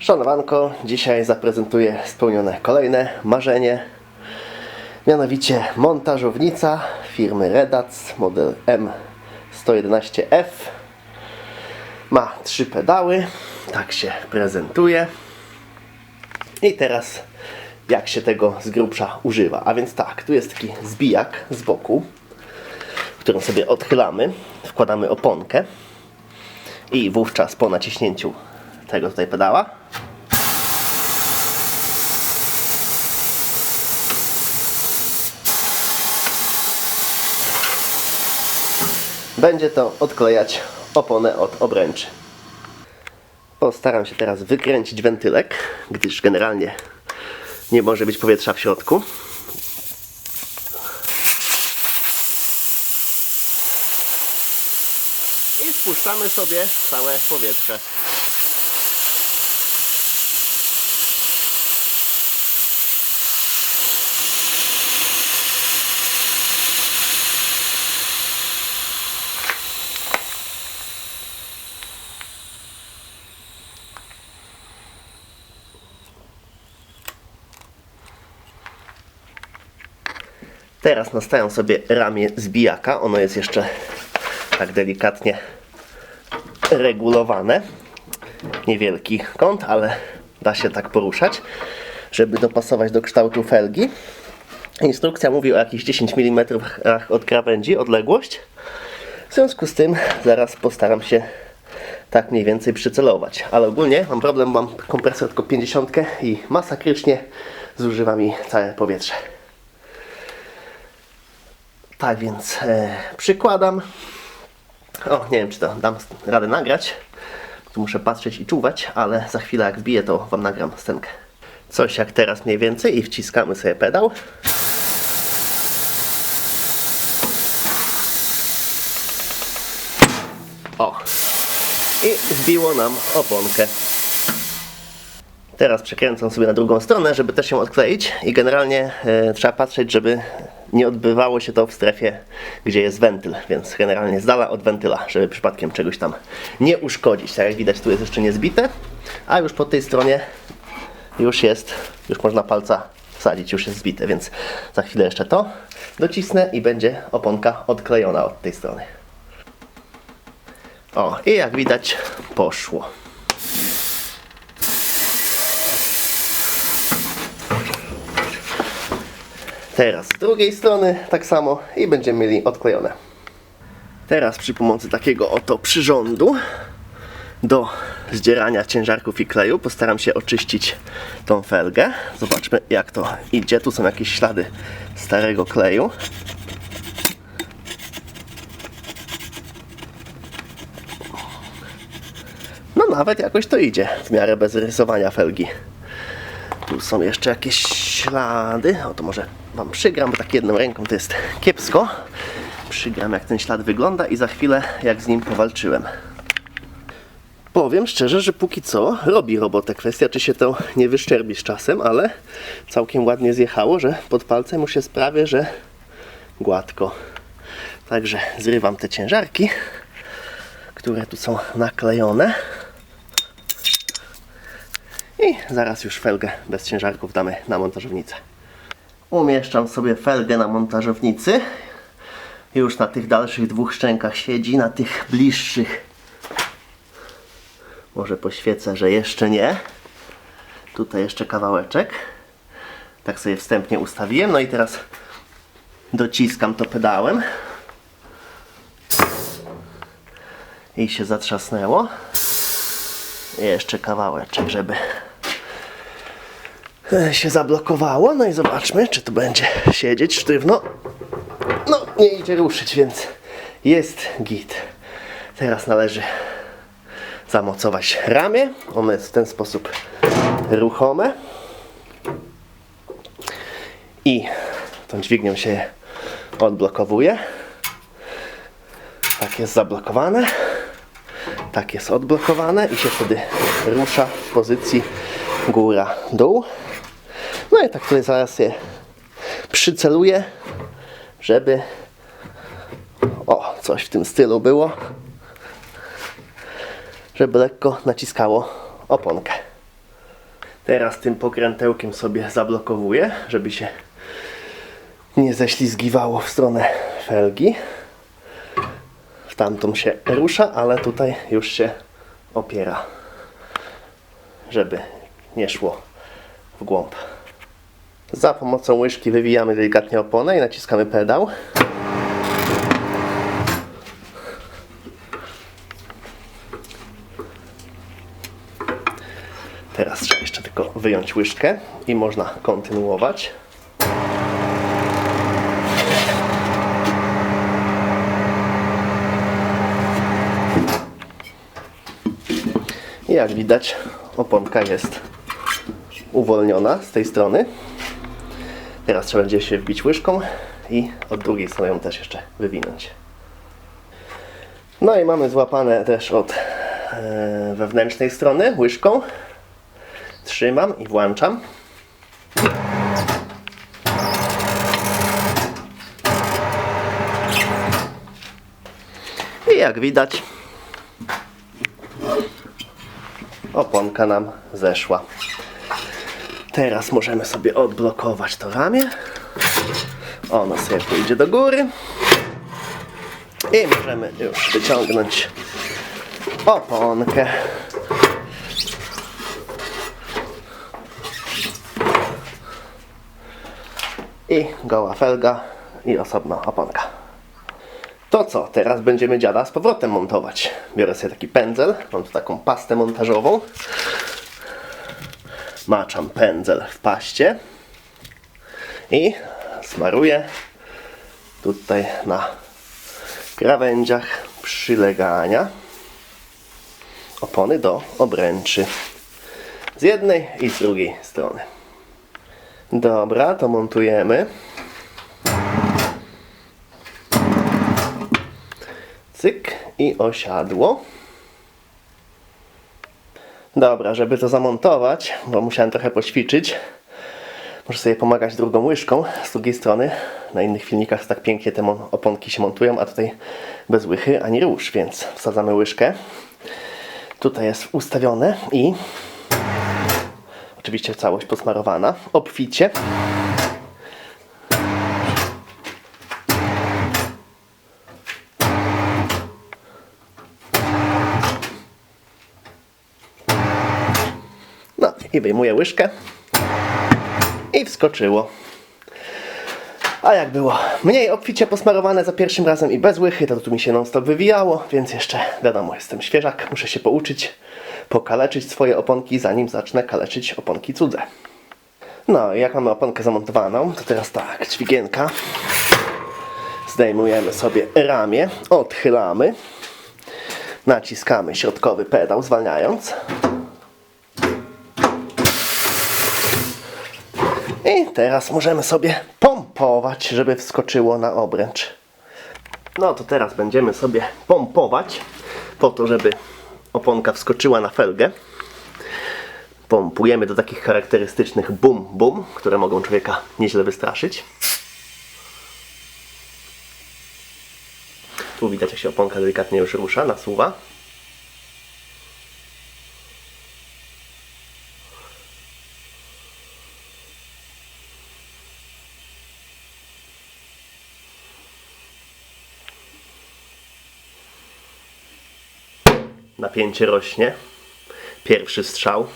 Szanowanko, dzisiaj zaprezentuję spełnione kolejne marzenie. Mianowicie montażownica firmy Redac model M111F. Ma trzy pedały, tak się prezentuje. I teraz jak się tego z grubsza używa. A więc tak, tu jest taki zbijak z boku, którą sobie odchylamy, wkładamy oponkę i wówczas po naciśnięciu tego tutaj pedała będzie to odklejać oponę od obręczy. Postaram się teraz wykręcić wentylek, gdyż generalnie nie może być powietrza w środku. I spuszczamy sobie całe powietrze. Teraz nastawiam sobie ramię zbijaka. Ono jest jeszcze tak delikatnie regulowane. Niewielki kąt, ale da się tak poruszać, żeby dopasować do kształtu felgi. Instrukcja mówi o jakichś 10 mm od krawędzi odległość. W związku z tym zaraz postaram się tak mniej więcej przycelować. Ale ogólnie mam problem, mam kompresor tylko 50 i masakrycznie zużywa mi całe powietrze. Tak więc e, przykładam. O, nie wiem czy to dam radę nagrać. Tu muszę patrzeć i czuwać, ale za chwilę jak wbiję to Wam nagram scenkę. Coś jak teraz mniej więcej i wciskamy sobie pedał. O! I wbiło nam oponkę. Teraz przekręcam sobie na drugą stronę, żeby też ją odkleić i generalnie e, trzeba patrzeć, żeby nie odbywało się to w strefie, gdzie jest wentyl, więc generalnie z dala od wentyla, żeby przypadkiem czegoś tam nie uszkodzić. Tak jak widać tu jest jeszcze niezbite, a już po tej stronie już jest, już można palca wsadzić, już jest zbite, więc za chwilę jeszcze to docisnę i będzie oponka odklejona od tej strony. O, i jak widać poszło. Teraz z drugiej strony tak samo i będziemy mieli odklejone. Teraz przy pomocy takiego oto przyrządu do zdzierania ciężarków i kleju postaram się oczyścić tą felgę. Zobaczmy jak to idzie. Tu są jakieś ślady starego kleju. No nawet jakoś to idzie w miarę bez rysowania felgi. Tu są jeszcze jakieś ślady. O to może Wam przygram, bo tak jedną ręką to jest kiepsko. Przygram jak ten ślad wygląda i za chwilę jak z nim powalczyłem. Powiem szczerze, że póki co robi robotę. Kwestia, czy się to nie wyszczerbi z czasem, ale całkiem ładnie zjechało, że pod palcem już jest prawie, że gładko. Także zrywam te ciężarki, które tu są naklejone. I zaraz już felgę bez ciężarków damy na montażownicę. Umieszczam sobie felgę na montażownicy. Już na tych dalszych dwóch szczękach siedzi, na tych bliższych może poświecę, że jeszcze nie. Tutaj jeszcze kawałeczek. Tak sobie wstępnie ustawiłem. No i teraz dociskam to pedałem. I się zatrzasnęło. Jeszcze kawałeczek, żeby się zablokowało. No i zobaczmy, czy tu będzie siedzieć sztywno. No, nie idzie ruszyć, więc jest git. Teraz należy zamocować ramię. Ono jest w ten sposób ruchome. I tą dźwignią się odblokowuje. Tak jest zablokowane. Tak jest odblokowane i się wtedy rusza w pozycji góra-dół. No i tak tutaj zaraz je przyceluję, żeby o, coś w tym stylu było żeby lekko naciskało oponkę. Teraz tym pokrętełkiem sobie zablokowuję, żeby się nie ześlizgiwało w stronę felgi. W tamtą się rusza, ale tutaj już się opiera, żeby nie szło w głąb. Za pomocą łyżki wywijamy delikatnie oponę i naciskamy pedał. Teraz trzeba jeszcze tylko wyjąć łyżkę i można kontynuować. I jak widać, oponka jest uwolniona z tej strony. Teraz trzeba będzie się wbić łyżką i od drugiej strony ją też jeszcze wywinąć. No i mamy złapane też od e, wewnętrznej strony łyżką. Trzymam i włączam. I jak widać, oponka nam zeszła. Teraz możemy sobie odblokować to ramię. Ono sobie pójdzie do góry. I możemy już wyciągnąć oponkę. I goła felga i osobna oponka. To co, teraz będziemy dziada z powrotem montować. Biorę sobie taki pędzel, mam tu taką pastę montażową. Maczam pędzel w paście i smaruję tutaj na krawędziach przylegania opony do obręczy z jednej i z drugiej strony. Dobra, to montujemy. Cyk i osiadło. Dobra, żeby to zamontować, bo musiałem trochę poćwiczyć, muszę sobie pomagać drugą łyżką z drugiej strony. Na innych filmikach tak pięknie te oponki się montują, a tutaj bez łychy ani róż, więc wsadzamy łyżkę. Tutaj jest ustawione i oczywiście całość posmarowana, obficie. I wyjmuję łyżkę i wskoczyło. A jak było mniej obficie posmarowane za pierwszym razem i bez łychy, to tu mi się non stop wywijało, więc jeszcze wiadomo, jestem świeżak, muszę się pouczyć, pokaleczyć swoje oponki, zanim zacznę kaleczyć oponki cudze. No i jak mamy oponkę zamontowaną, to teraz tak, dźwigienka. Zdejmujemy sobie ramię, odchylamy, naciskamy środkowy pedał, zwalniając. Teraz możemy sobie pompować, żeby wskoczyło na obręcz. No to teraz będziemy sobie pompować po to, żeby oponka wskoczyła na felgę. Pompujemy do takich charakterystycznych bum bum, które mogą człowieka nieźle wystraszyć. Tu widać jak się oponka delikatnie już rusza, nasuwa. Napięcie rośnie. Pierwszy strzał.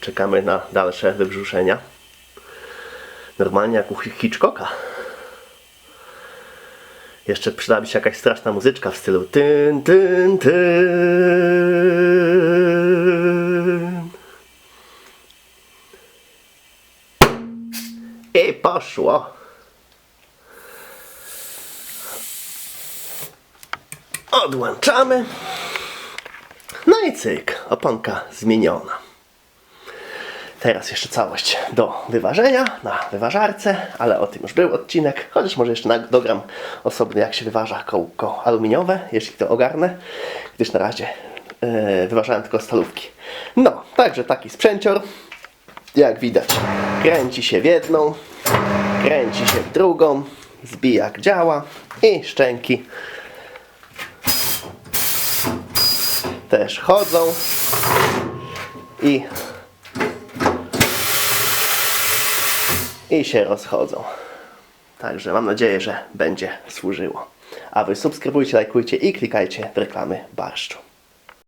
Czekamy na dalsze wybrzuszenia. Normalnie jak u Hitchcocka. Jeszcze przydałaby się jakaś straszna muzyczka w stylu tyn, tyn, tyn. I poszło. Odłączamy. No i cyk, oponka zmieniona. Teraz jeszcze całość do wyważenia na wyważarce, ale o tym już był odcinek. Chociaż może jeszcze dogram osobny, jak się wyważa kołko aluminiowe, jeśli to ogarnę, gdyż na razie yy, wyważałem tylko stalówki. No, także taki sprzęcior. Jak widać, kręci się w jedną, kręci się w drugą, zbijak działa i szczęki też chodzą. i i się rozchodzą. Także mam nadzieję, że będzie służyło. A wy subskrybujcie, lajkujcie i klikajcie w reklamy barszczu.